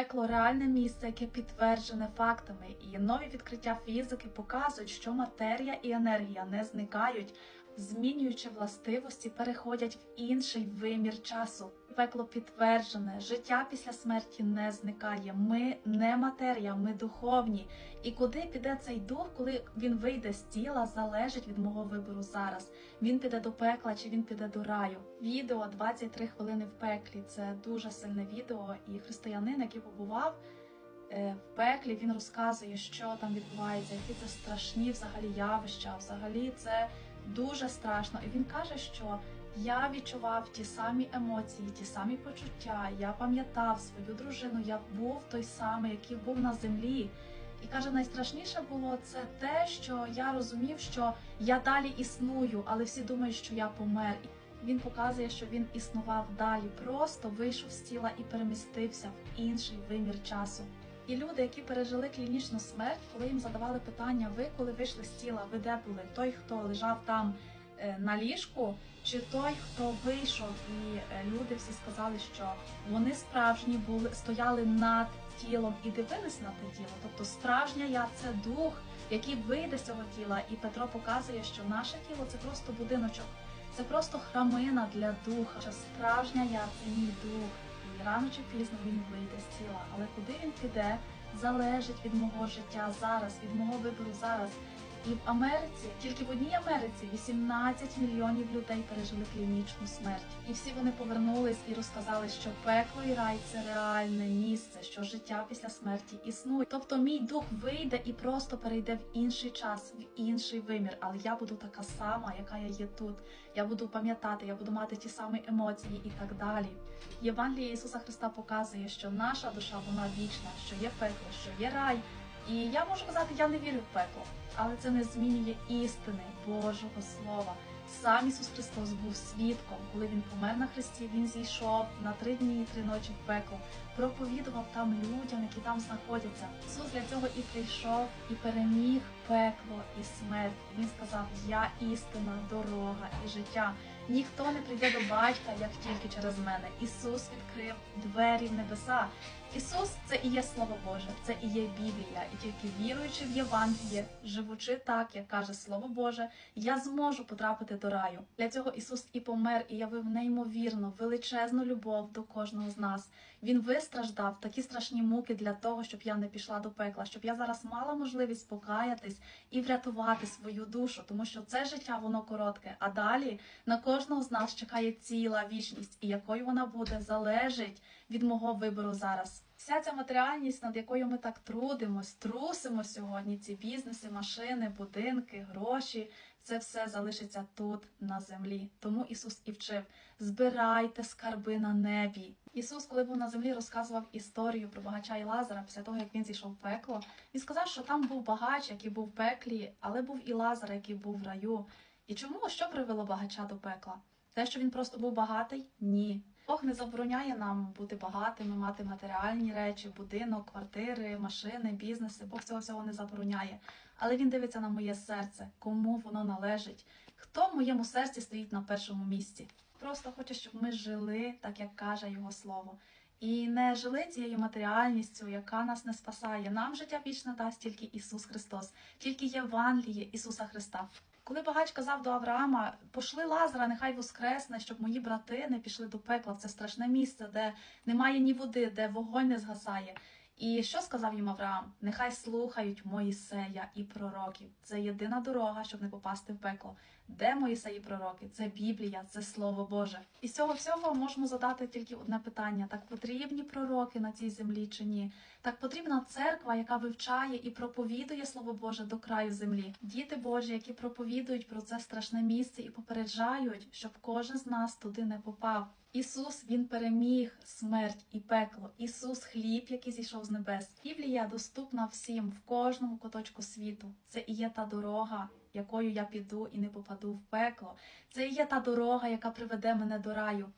Пекло реальне місце, яке підтверджене фактами, і нові відкриття фізики показують, що матерія і енергія не зникають, змінюючи властивості, переходять в інший вимір часу. Пекло підтверджене, життя після смерті не зникає. Ми не матерія, ми духовні. І куди піде цей дух, коли він вийде з тіла, залежить від мого вибору зараз. Він піде до пекла чи він піде до раю. Відео 23 хвилини в пеклі. Це дуже сильне відео. І християнин, який побував е, в пеклі, він розказує, що там відбувається, які це страшні взагалі явища. Взагалі це дуже страшно. І він каже, що я відчував ті самі емоції, ті самі почуття. Я пам'ятав свою дружину. Я був той самий, який був на землі. І каже, найстрашніше було це те, що я розумів, що я далі існую, але всі думають, що я помер. Він показує, що він існував далі, просто вийшов з тіла і перемістився в інший вимір часу. І люди, які пережили клінічну смерть, коли їм задавали питання, ви коли вийшли з тіла, ви де були? Той, хто лежав там на ліжку, чи той, хто вийшов, і е, люди всі сказали, що вони справжні були, стояли над тілом і дивились на те тіло. Тобто справжня я це дух, який вийде з цього тіла. І Петро показує, що наше тіло це просто будиночок, це просто храмина для духа. Що справжня я це мій дух. І рано чи пізно він вийде з тіла. Але куди він піде, залежить від мого життя зараз, від мого вибору зараз. І в Америці, тільки в одній Америці, 18 мільйонів людей пережили клінічну смерть. І всі вони повернулись і розказали, що пекло і рай це реальне місце, що життя після смерті існує. Тобто мій дух вийде і просто перейде в інший час, в інший вимір. Але я буду така сама, яка я є тут. Я буду пам'ятати, я буду мати ті самі емоції і так далі. Євангеліє Ісуса Христа показує, що наша душа вона вічна, що є пекло, що є рай. І я можу казати, я не вірю в пекло, але це не змінює істини Божого Слова. Сам Ісус Христос був свідком, коли він помер на хресті, він зійшов на три дні і три ночі в пекло, проповідував там людям, які там знаходяться. Ісус для цього і прийшов, і переміг пекло і смерть. Він сказав: Я істина, дорога і життя. Ніхто не прийде до батька, як тільки через мене. Ісус відкрив двері в небеса. Ісус це і є Слово Боже, це і є Біблія, і тільки віруючи в Євангеліє, живучи так, як каже Слово Боже, я зможу потрапити до раю. Для цього Ісус і помер, і явив неймовірно величезну любов до кожного з нас. Він вистраждав такі страшні муки для того, щоб я не пішла до пекла, щоб я зараз мала можливість покаятись і врятувати свою душу, тому що це життя воно коротке. А далі на кожного з нас чекає ціла вічність, і якою вона буде залежить від мого вибору зараз. Вся ця матеріальність, над якою ми так трудимось, трусимо сьогодні, ці бізнеси, машини, будинки, гроші, це все залишиться тут на землі. Тому Ісус і вчив: збирайте скарби на небі. Ісус, коли був на землі, розказував історію про багача і Лазара після того, як він зійшов в пекло. Він сказав, що там був багач, який був в пеклі, але був і Лазар, який був в раю. І чому що привело багача до пекла? Те, що він просто був багатий? Ні. Бог не забороняє нам бути багатими, мати матеріальні речі, будинок, квартири, машини, бізнеси. Бог цього всього не забороняє. Але він дивиться на моє серце, кому воно належить, хто в моєму серці стоїть на першому місці. Просто хоче, щоб ми жили так, як каже його слово. І не жили цією матеріальністю, яка нас не спасає. Нам життя вічне дасть тільки Ісус Христос, тільки Євангеліє Ісуса Христа. Коли багач казав до Авраама, пошли Лазара, нехай воскресне, щоб мої брати не пішли до пекла. в Це страшне місце, де немає ні води, де вогонь не згасає. І що сказав їм Авраам? Нехай слухають Моїсея і пророків. Це єдина дорога, щоб не попасти в пекло. Де Моїсей і пророки? Це Біблія, це Слово Боже. І з цього всього можемо задати тільки одне питання: так потрібні пророки на цій землі чи ні? Так потрібна церква, яка вивчає і проповідує Слово Боже до краю землі. Діти Божі, які проповідують про це страшне місце і попереджають, щоб кожен з нас туди не попав. Ісус Він переміг смерть і пекло. Ісус хліб, який зійшов з небес. Біблія доступна всім в кожному куточку світу. Це і є та дорога, якою я піду і не попаду в пекло. Це і є та дорога, яка приведе мене до раю.